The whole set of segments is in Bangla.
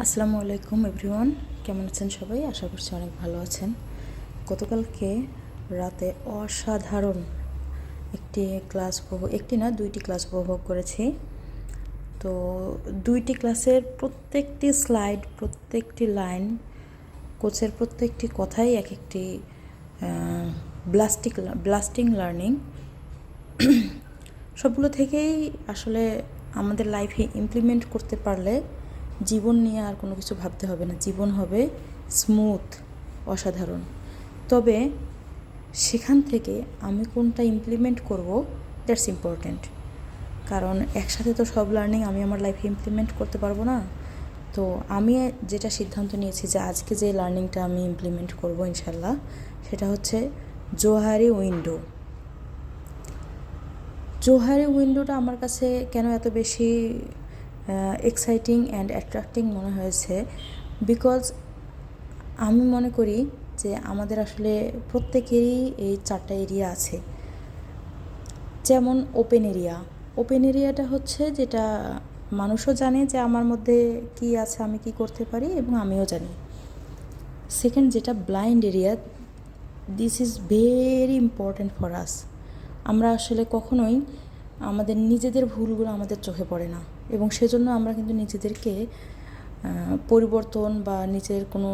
আসসালামু আলাইকুম এভরিওয়ান, কেমন আছেন সবাই? আশা করছি অনেক ভালো আছেন। গতকালকে রাতে অসাধারণ একটি ক্লাস উপভোগ, একটি না, দুইটি ক্লাস উপভোগ করেছি। তো দুইটি ক্লাসের প্রত্যেকটি স্লাইড, প্রত্যেকটি লাইন, কোচের প্রত্যেকটি কথাই এক একটি ব্লাস্টিক ব্লাস্টিং লার্নিং সবগুলো থেকেই আসলে আমাদের লাইফে ইমপ্লিমেন্ট করতে পারলে জীবন নিয়ে আর কোনো কিছু ভাবতে হবে না। জীবন হবে স্মুথ অসাধারণ। তবে সেখান থেকে আমি কোনটা ইমপ্লিমেন্ট করব দ্যাটস ইম্পর্ট্যান্ট কারণ একসাথে তো সব লার্নিং আমি আমার লাইফে ইমপ্লিমেন্ট করতে পারব না। তো আমি যেটা সিদ্ধান্ত নিয়েছি যে আজকে যে লার্নিংটা আমি ইমপ্লিমেন্ট করব ইনশাল্লাহ সেটা হচ্ছে জোহারি উইন্ডো জোহারি উইন্ডোটা আমার কাছে কেন এত বেশি এক্সাইটিং অ্যান্ড অ্যাট্রাক্টিং মনে হয়েছে। বিকজ আমি মনে করি যে আমাদের আসলে প্রত্যেকেরই এই চারটা এরিয়া আছে। যেমন ওপেন এরিয়া ওপেন এরিয়াটা হচ্ছে যেটা মানুষও জানে যে আমার মধ্যে কি আছে, আমি কি করতে পারি এবং আমিও জানি। সেকেন্ড যেটা blind area this is very important for us আমরা আসলে কখনোই আমাদের নিজেদের ভুলগুলো আমাদের চোখে পড়ে না। এবং সেজন্য আমরা কিন্তু নিজেদেরকে পরিবর্তন বা নিজের কোনো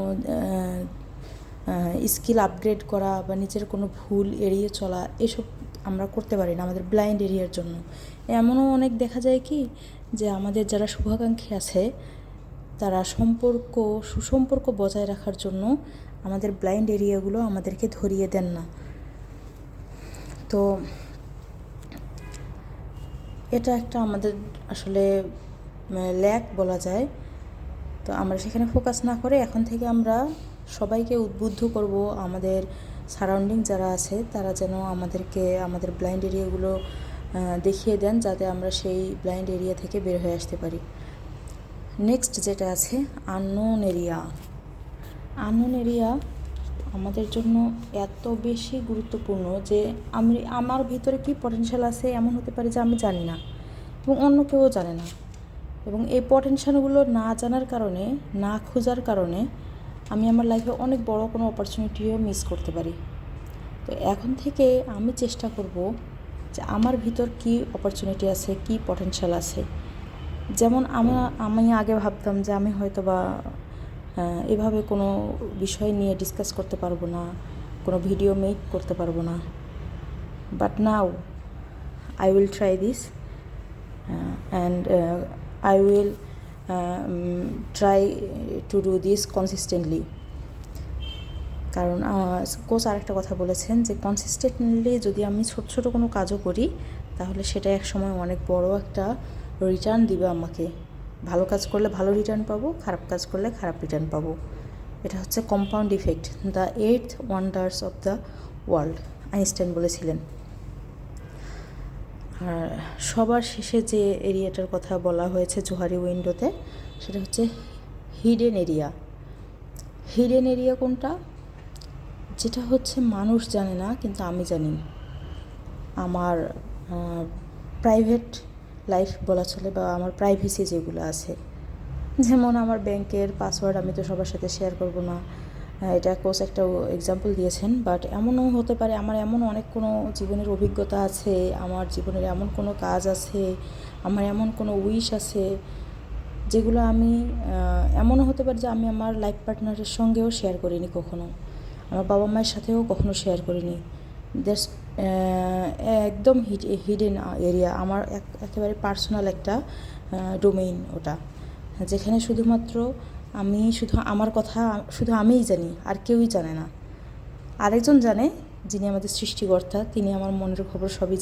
স্কিল আপগ্রেড করা বা নিজের কোনো ভুল এড়িয়ে চলা, এসব আমরা করতে পারি না আমাদের ব্লাইন্ড এরিয়ার জন্য। এমনও অনেক দেখা যায় কি যে আমাদের যারা শুভাকাঙ্ক্ষী আছে, তারা সম্পর্ক, সুসম্পর্ক বজায় রাখার জন্য আমাদের ব্লাইন্ড এরিয়াগুলো আমাদেরকে ধরিয়ে দেন না। তো এটা একটা আমাদের আসলে ল্যাক বলা যায়। তো আমরা সেখানে ফোকাস না করে এখন থেকে আমরা সবাইকে উদ্বুদ্ধ করব আমাদের সারাউন্ডিং যারা আছে, তারা যেন আমাদেরকে, আমাদের ব্লাইন্ড এরিয়াগুলো দেখিয়ে দেন যাতে আমরা সেই ব্লাইন্ড এরিয়া থেকে বের হয়ে আসতে পারি। নেক্সট যেটা আছে আননোন এরিয়া আননোন এরিয়া আমাদের জন্য এত বেশি গুরুত্বপূর্ণ যে আমি আমার ভিতরে কি পটেনশিয়াল আছে এমন হতে পারে যে আমি জানি না এবং অন্য কেউ জানে না। এবং এই পটেনশিয়ালগুলো না জানার কারণে, না খোঁজার কারণে আমি আমার লাইফে অনেক বড় কোনো অপরচুনিটিও মিস করতে পারি। তো এখন থেকে আমি চেষ্টা করব যে আমার ভিতর কি অপরচুনিটি আছে, কি পটেনশিয়াল আছে। যেমন আমরা আমি আগে ভাবতাম যে আমি হয়তো বা এভাবে কোনো বিষয় নিয়ে ডিসকাস করতে পারব না, কোনো ভিডিও মেক করতে পারব না। But now I will try this and I will try to do this consistently কারণ কোচ আরেকটা কথা বলেছেন যে কনসিস্টেন্টলি যদি আমি ছোট ছোট কোনো কাজও করি, তাহলে সেটা এক সময় অনেক বড় একটা রিটার্ন দিবে আমাকে। ভালো কাজ করলে ভালো রিটার্ন পাবো, খারাপ কাজ করলে খারাপ রিটার্ন পাবো। এটা হচ্ছে compound effect the eight wonders of the world Einstein বলেছিলেন। আর সবার শেষে যে এরিয়াটার কথা বলা হয়েছে জোহারি উইন্ডোতে, সেটা হচ্ছে হিডেন এরিয়া হিডেন এরিয়া কোনটা? যেটা হচ্ছে মানুষ জানে না, কিন্তু আমি জানি। আমার প্রাইভেট লাইফ বলা চলে বা আমার প্রাইভেসি যেগুলো আছে। যেমন আমার ব্যাংকের পাসওয়ার্ড আমি তো সবার সাথে শেয়ার করব না। এটা কোচ একটা এক্সাম্পল দিয়েছেন বাট এমনও হতে পারে আমার এমন অনেক কোনো জীবনের অভিজ্ঞতা আছে, আমার জীবনের এমন কোনো কাজ আছে, আমার এমন কোনো উইশ আছে, যেগুলো আমি এমনও হতে পারে যে আমি আমার লাইফ পার্টনারের সঙ্গেও শেয়ার করিনি কখনো। আমার বাবা মায়ের সাথেও কখনো শেয়ার করিনি। দ্যাটস একদম হিডেন এরিয়া আমার একেবারে পার্সোনাল একটা ডোমেইন ওটা। যেখানে শুধুমাত্র আমি শুধু আমার কথা, শুধু আমিই জানি, আর কেউই জানে না। আরেকজন জানে, যিনি আমাদের সৃষ্টিকর্তা, তিনি আমার মনের খবর সবই